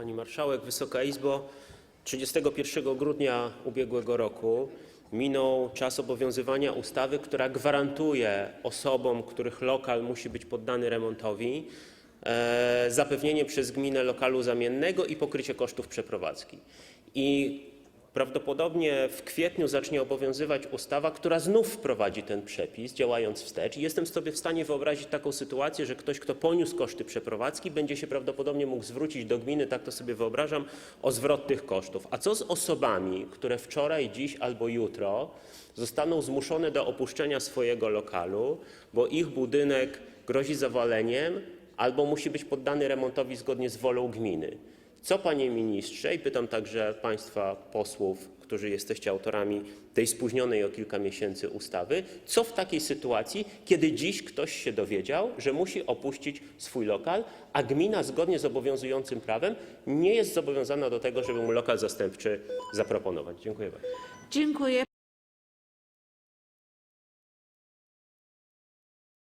Pani Marszałek, Wysoka Izbo! 31 grudnia ubiegłego roku minął czas obowiązywania ustawy, która gwarantuje osobom, których lokal musi być poddany remontowi, e, zapewnienie przez gminę lokalu zamiennego i pokrycie kosztów przeprowadzki. Prawdopodobnie w kwietniu zacznie obowiązywać ustawa, która znów wprowadzi ten przepis, działając wstecz. I jestem sobie w stanie wyobrazić taką sytuację, że ktoś, kto poniósł koszty przeprowadzki, będzie się prawdopodobnie mógł zwrócić do gminy, tak to sobie wyobrażam, o zwrot tych kosztów. A co z osobami, które wczoraj, dziś albo jutro zostaną zmuszone do opuszczenia swojego lokalu, bo ich budynek grozi zawaleniem albo musi być poddany remontowi zgodnie z wolą gminy? Co, panie ministrze, i pytam także państwa posłów, którzy jesteście autorami tej spóźnionej o kilka miesięcy ustawy, co w takiej sytuacji, kiedy dziś ktoś się dowiedział, że musi opuścić swój lokal, a gmina zgodnie z obowiązującym prawem nie jest zobowiązana do tego, żeby mu lokal zastępczy zaproponować? Dziękuję bardzo.